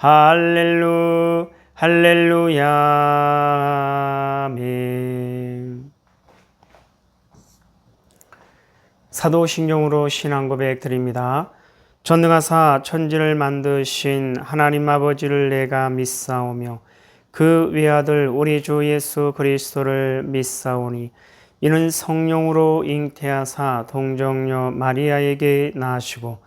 할렐루 할렐루야 아멘 사도신경으로 신앙 고백 드립니다. 전능하사 천지를 만드신 하나님 아버지를 내가 믿사오며 그 외아들 우리 주 예수 그리스도를 믿사오니 이는 성령으로 잉태하사 동정녀 마리아에게 나시고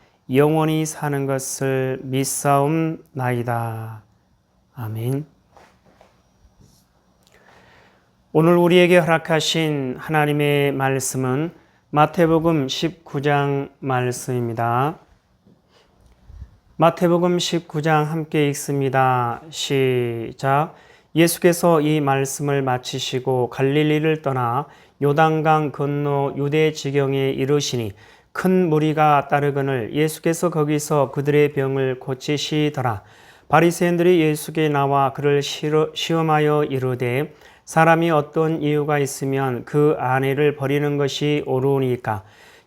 영원히 사는 것을 믿사옵나이다. 아멘. 오늘 우리에게 허락하신 하나님의 말씀은 마태복음 19장 말씀입니다. 마태복음 19장 함께 읽습니다. 시작. 예수께서 이 말씀을 마치시고 갈릴리를 떠나 요단강 건너 유대 지경에 이르시니 큰 무리가 따르거늘 예수께서 거기서 그들의 병을 고치시더라. 바리새인들이 예수께 나와 그를 시험하여 이르되 사람이 어떤 이유가 있으면 그 아내를 버리는 것이 옳으니까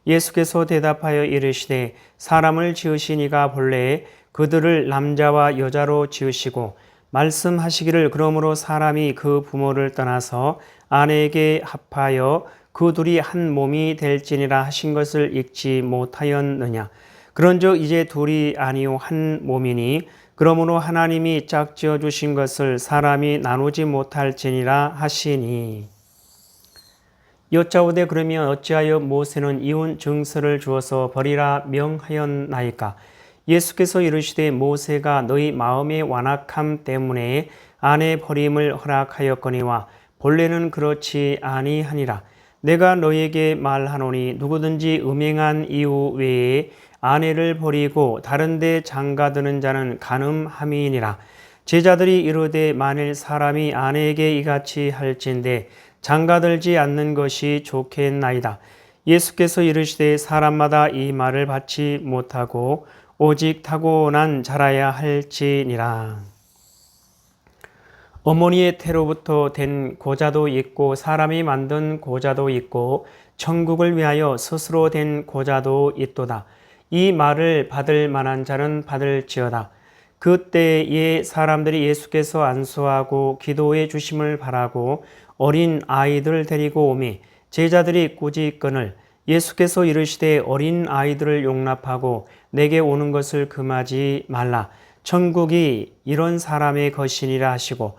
예수께서 대답하여 이르시되 사람을 지으시니가 본래 그들을 남자와 여자로 지으시고 말씀하시기를 그러므로 사람이 그 부모를 떠나서 아내에게 합하여 그 둘이 한 몸이 될지니라 하신 것을 읽지 못하였느냐? 그런즉 이제 둘이 아니요 한 몸이니 그러므로 하나님이 짝지어 주신 것을 사람이 나누지 못할지니라 하시니. 여짜오되 그러면 어찌하여 모세는 이혼 증서를 주어서 버리라 명하였나이까? 예수께서 이르시되 모세가 너희 마음의 완악함 때문에 아내 버림을 허락하였거니와 본래는 그렇지 아니하니라 내가 너에게 말하노니 누구든지 음행한 이유 외에 아내를 버리고 다른 데 장가드는 자는 간음함이니라. 제자들이 이르되 만일 사람이 아내에게 이같이 할진대 장가들지 않는 것이 좋겠나이다. 예수께서 이르시되 사람마다 이 말을 받지 못하고 오직 타고난 자라야 할지니라. 어머니의 태로부터 된 고자도 있고 사람이 만든 고자도 있고 천국을 위하여 스스로 된 고자도 있도다. 이 말을 받을 만한 자는 받을지어다. 그때에 사람들이 예수께서 안수하고 기도해 주심을 바라고 어린 아이들 데리고 오미 제자들이 꾸짖건을 예수께서 이르시되 어린 아이들을 용납하고 내게 오는 것을 금하지 말라. 천국이 이런 사람의 것이니라 하시고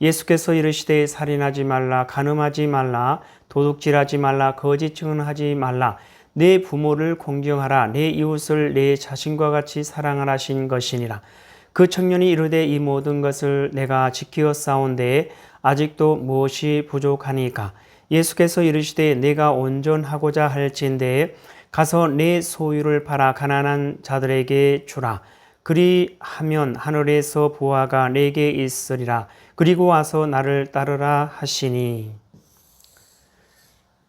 예수께서 이르시되 살인하지 말라 간음하지 말라 도둑질하지 말라 거짓 증언하지 말라. 내 부모를 공경하라. 내 이웃을 내 자신과 같이 사랑하라 하신 것이니라. 그 청년이 이르되 이 모든 것을 내가 지키어 싸운데 아직도 무엇이 부족하니까? 예수께서 이르시되 내가 온전하고자 할진대 가서 내 소유를 팔아 가난한 자들에게 주라. 그리하면 하늘에서 보아가 내게 있으리라 그리고 와서 나를 따르라 하시니.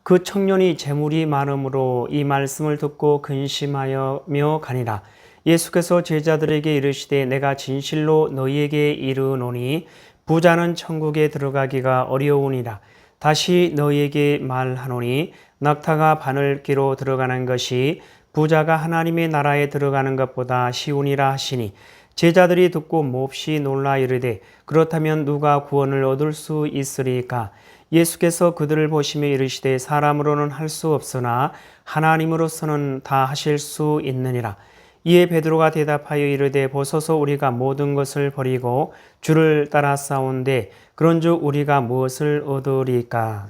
그 청년이 재물이 많음으로 이 말씀을 듣고 근심하여며 가니라. 예수께서 제자들에게 이르시되 내가 진실로 너희에게 이르노니 부자는 천국에 들어가기가 어려우니라. 다시 너희에게 말하노니 낙타가 바늘기로 들어가는 것이 부자가 하나님의 나라에 들어가는 것보다 쉬우니라 하시니 제자들이 듣고 몹시 놀라 이르되 그렇다면 누가 구원을 얻을 수 있으리까? 예수께서 그들을 보시며 이르시되 사람으로는 할 수 없으나 하나님으로서는 다 하실 수 있느니라. 이에 베드로가 대답하여 이르되 보소서 우리가 모든 것을 버리고 주를 따라 싸운데 그런즉 우리가 무엇을 얻으리까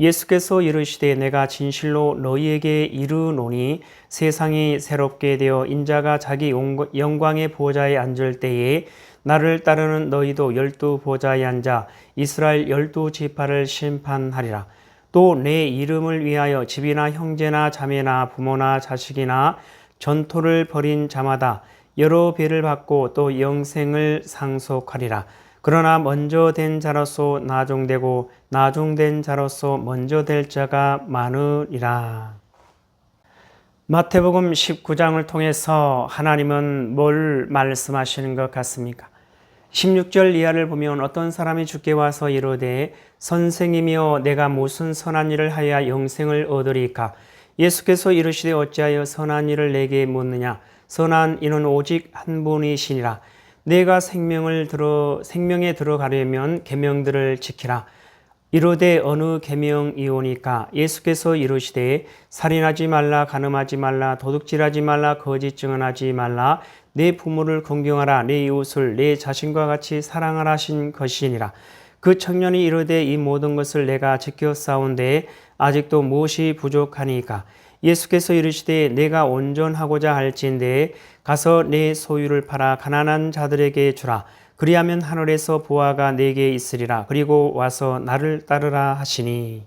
예수께서 이르시되 내가 진실로 너희에게 이르노니 세상이 새롭게 되어 인자가 자기 영광의 보좌에 앉을 때에 나를 따르는 너희도 열두 보좌에 앉아 이스라엘 열두 지파를 심판하리라. 또 내 이름을 위하여 집이나 형제나 자매나 부모나 자식이나 전토를 벌인 자마다 여러 배를 받고 또 영생을 상속하리라. 그러나 먼저 된 자로서 나중되고 나중된 자로서 먼저 될 자가 많으리라. 마태복음 19장을 통해서 하나님은 뭘 말씀하시는 것 같습니까? 16절 이하를 보면 어떤 사람이 주께 와서 이르되 선생이며 내가 무슨 선한 일을 하여 영생을 얻으리까? 예수께서 이르시되 어찌하여 선한 일을 내게 묻느냐? 선한 이는 오직 한 분이시니라. 내가 생명을 들어 생명에 들어가려면 계명들을 지키라. 이르되 어느 계명이오니까 예수께서 이르시되 살인하지 말라 간음하지 말라 도둑질하지 말라 거짓 증언하지 말라. 내 부모를 공경하라. 내 이웃을 내 자신과 같이 사랑하라 하신 것이니라. 그 청년이 이르되 이 모든 것을 내가 지켜 싸운데 아직도 무엇이 부족하니까? 예수께서 이르시되 내가 온전하고자 할진대 가서 내 소유를 팔아 가난한 자들에게 주라. 그리하면 하늘에서 보아가 내게 있으리라. 그리고 와서 나를 따르라 하시니.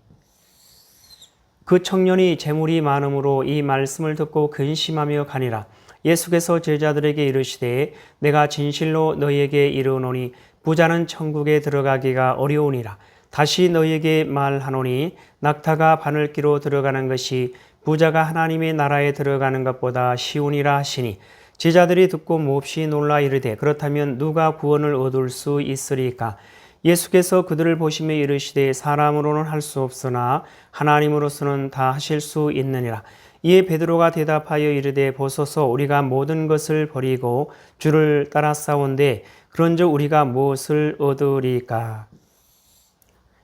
그 청년이 재물이 많음으로 이 말씀을 듣고 근심하며 가니라. 예수께서 제자들에게 이르시되 내가 진실로 너희에게 이르노니 부자는 천국에 들어가기가 어려우니라. 다시 너희에게 말하노니 낙타가 바늘기로 들어가는 것이 부자가 하나님의 나라에 들어가는 것보다 쉬우니라 하시니 제자들이 듣고 몹시 놀라 이르되 그렇다면 누가 구원을 얻을 수 있으리까? 예수께서 그들을 보시며 이르시되 사람으로는 할 수 없으나 하나님으로서는 다 하실 수 있느니라. 이에 베드로가 대답하여 이르되 보소서 우리가 모든 것을 버리고 주를 따라 싸운데 그런즉 우리가 무엇을 얻으리까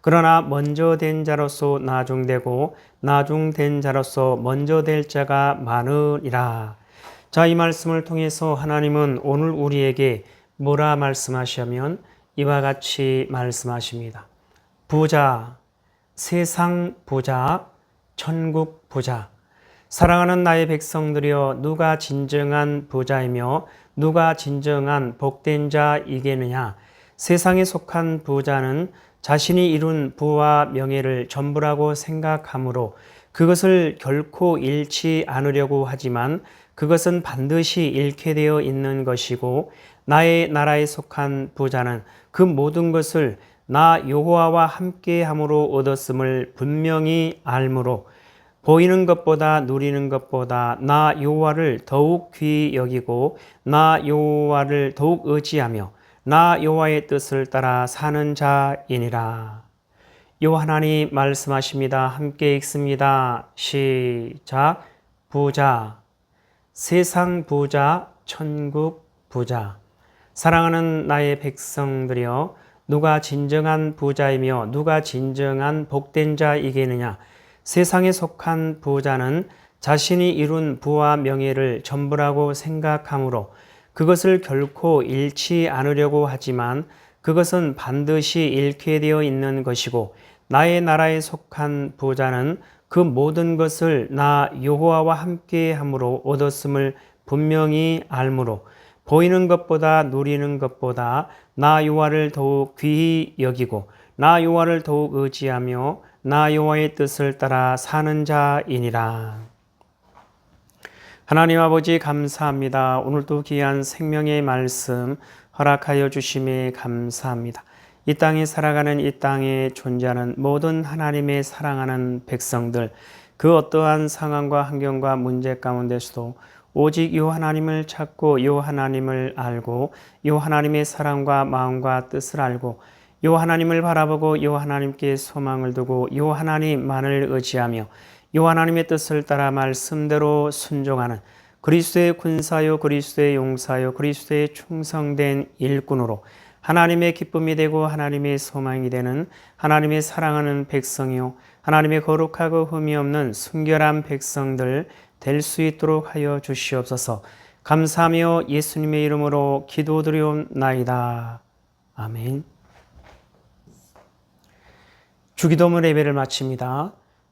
그러나 먼저 된 자로서 나중되고 나중된 자로서 먼저 될 자가 많으리라. 자, 이 말씀을 통해서 하나님은 오늘 우리에게 뭐라 말씀하시면 이와 같이 말씀하십니다. 부자, 세상 부자, 천국 부자. 사랑하는 나의 백성들이여 누가 진정한 부자이며 누가 진정한 복된 자이겠느냐 세상에 속한 부자는 자신이 이룬 부와 명예를 전부라고 생각하므로 그것을 결코 잃지 않으려고 하지만 그것은 반드시 잃게 되어 있는 것이고 나의 나라에 속한 부자는 그 모든 것을 나 여호와와 함께 함으로 얻었음을 분명히 알므로 보이는 것보다 누리는 것보다 나 여호와를 더욱 귀히 여기고 나 여호와를 더욱 의지하며 나 여호와의 뜻을 따라 사는 자이니라. 요 하나님 말씀하십니다. 함께 읽습니다. 시작. 부자, 세상 부자, 천국 부자. 사랑하는 나의 백성들이여, 누가 진정한 부자이며 누가 진정한 복된 자이겠느냐? 세상에 속한 부자는 자신이 이룬 부와 명예를 전부라고 생각하므로 그것을 결코 잃지 않으려고 하지만 그것은 반드시 잃게 되어 있는 것이고 나의 나라에 속한 부자는 그 모든 것을 나 여호와와 함께 함으로 얻었음을 분명히 알므로 보이는 것보다 누리는 것보다 나 여호와를 더욱 귀히 여기고 나 여호와를 더욱 의지하며 나 여호와의 뜻을 따라 사는 자이니라. 하나님 아버지 감사합니다. 오늘도 귀한 생명의 말씀 허락하여 주심에 감사합니다. 이 땅에 살아가는 이 땅에 존재하는 모든 하나님의 사랑하는 백성들 그 어떠한 상황과 환경과 문제 가운데서도 오직 요 하나님을 찾고 요 하나님을 알고 요 하나님의 사랑과 마음과 뜻을 알고 요 하나님을 바라보고 요 하나님께 소망을 두고 요 하나님만을 의지하며 요 하나님의 뜻을 따라 말씀대로 순종하는 그리스도의 군사요 그리스도의 용사요 그리스도의 충성된 일꾼으로 하나님의 기쁨이 되고 하나님의 소망이 되는 하나님의 사랑하는 백성이요 하나님의 거룩하고 흠이 없는 순결한 백성들 될 수 있도록 하여 주시옵소서. 감사하며 예수님의 이름으로 기도드리옵나이다. 아멘. 주기도문 예배를 마칩니다.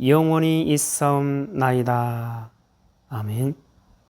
영원히 있사옵나이다. 아멘.